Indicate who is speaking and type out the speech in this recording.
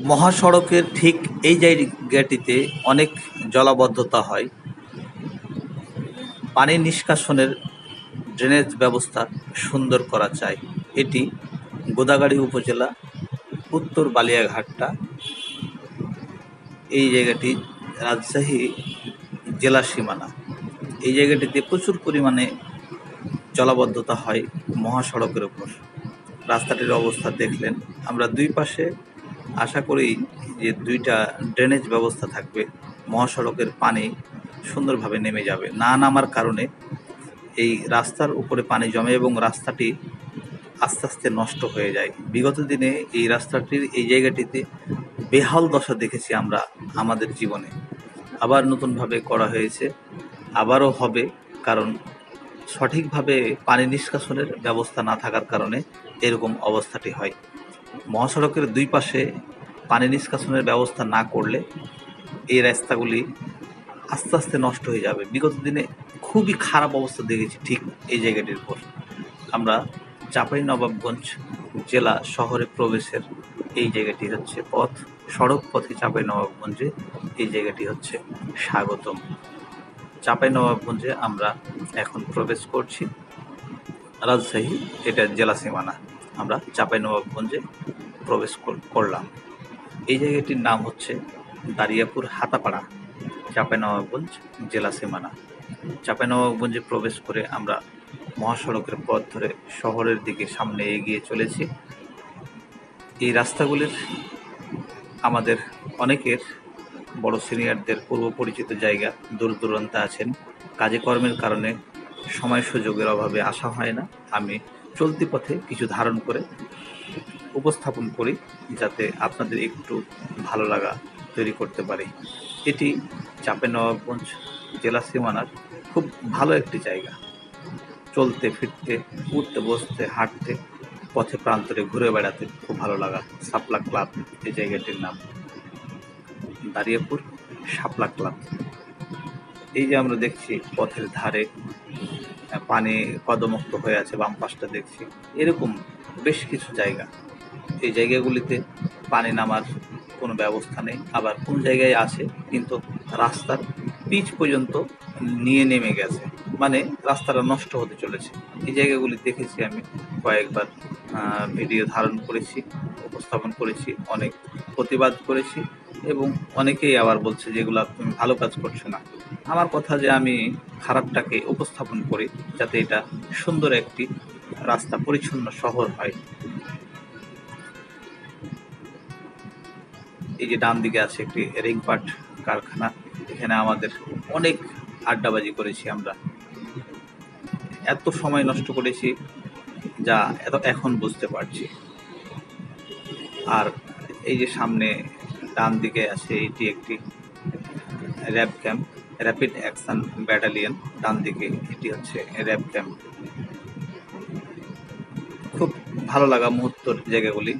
Speaker 1: মহাসড়কের ঠিক এই জায়গাটিতে অনেক জলাবদ্ধতা হয়, পানি নিষ্কাশনের ড্রেনেজ ব্যবস্থা সুন্দর করা চাই। এটি গোদাগাড়ি উপজেলা উত্তর বালিয়াঘাটটা। এই জায়গাটি রাজশাহী জেলা সীমানা। এই জায়গাটিতে প্রচুর পরিমাণে জলাবদ্ধতা হয় মহাসড়কের ওপর রাস্তাটির অবস্থা দেখলেন। আমরা দুই পাশে আশা করি যে দুইটা ড্রেনেজ ব্যবস্থা থাকবে, মহাসড়কের পানি সুন্দরভাবে নেমে যাবে। না নামার কারণে এই রাস্তার উপরে পানি জমে এবং রাস্তাটি আস্তে আস্তে নষ্ট হয়ে যায়। বিগত দিনে এই রাস্তাটির এই জায়গাটিতে বেহাল দশা দেখেছি আমরা আমাদের জীবনে। আবার নতুনভাবে করা হয়েছে, আবারও হবে কারণ সঠিকভাবে পানি নিষ্কাশনের ব্যবস্থা না থাকার কারণে এরকম অবস্থাটি হয়। মহাসড়কের দুই পাশে পানি নিষ্কাশনের ব্যবস্থা না করলে এই রাস্তাগুলি আস্তে আস্তে নষ্ট হয়ে যাবে। বিগত দিনে খুবই খারাপ অবস্থা দেখেছি ঠিক এই জায়গাটির উপর। আমরা চাঁপাই নবাবগঞ্জ জেলা শহরে প্রবেশের এই জায়গাটি হচ্ছে পথ, সড়ক পথে চাঁপাই নবাবগঞ্জে এই জায়গাটি হচ্ছে স্বাগতম। চাঁপাই নবাবগঞ্জে আমরা এখন প্রবেশ করছি। রাজশাহী, এটা জেলা সীমানা। আমরা চাঁপাই নবাবগঞ্জে প্রবেশ করলাম। এই জায়গাটির নাম হচ্ছে দারিয়াপুর হাতাপাড়া, চাঁপাইনবাবগঞ্জ জেলা সীমানা। চাঁপাইনবাবগঞ্জে প্রবেশ করে আমরা মহাসড়কের পথ ধরে শহরের দিকে সামনে এগিয়ে চলেছি। এই রাস্তাগুলির আমাদের অনেকের বড় সিনিয়রদের পূর্ব পরিচিত জায়গা দূর দূরান্তে আছেন। কাজে কর্মের কারণে সময় সুযোগের অভাবে আসা হয় না। আমি চলতি পথে কিছু ধারণ করে উপস্থাপন করি যাতে আপনাদের একটু ভালো লাগা তৈরি করতে পারি। এটি চাঁপাইনবাবগঞ্জ জেলা সীমানার খুব ভালো একটি জায়গা। চলতে, ফিরতে, উঠতে, বসতে, হাঁটতে, পথে প্রান্তরে ঘুরে বেড়াতে খুব ভালো লাগা। সাপলা ক্লাব এই জায়গাটির নাম। দাঁড়িয়েপুর সাপলা ক্লাব। এই যে আমরা দেখছি পথের ধারে পানি কদমুক্ত হয়ে আছে, বাম পাশটা দেখছি। এরকম বেশ কিছু জায়গা। এই জায়গাগুলিতে পানি নামার কোনো ব্যবস্থা নেই। আবার কোন জায়গায় আছে, কিন্তু রাস্তার পিচ পর্যন্ত নিয়ে নেমে গেছে। মানে রাস্তাটা নষ্ট হতে চলেছে। এই জায়গাগুলি দেখেছি আমি। কয়েকবার ভিডিও ধারণ করেছি, উপস্থাপন করেছি, অনেক প্রতিবাদ করেছি এবং অনেকেই আবার বলছে যেগুলো তুমি ভালো কাজ করছ না। আমার কথা যে আমি খারাপটাকে উপস্থাপন করি, যাতে এটা সুন্দর একটি রাস্তা, পরিচ্ছন্ন শহর হয়। এই যে ডান দিকে আছে একটি রিংপাট কারখানা। এখানে আমাদের অনেক আড্ডাবাজি করেছি আমরা। এত সময় নষ্ট করেছি যা এত এখন বুঝতে পারছি। আর এই যে সামনে ডান দিকে আছে এটি একটি RAB camp, rapid action battalion. ডান দিকে এটি হচ্ছে র্যাব ক্যাম্প। খুব ভালো লাগা মুহূর্তর জায়গাগুলি।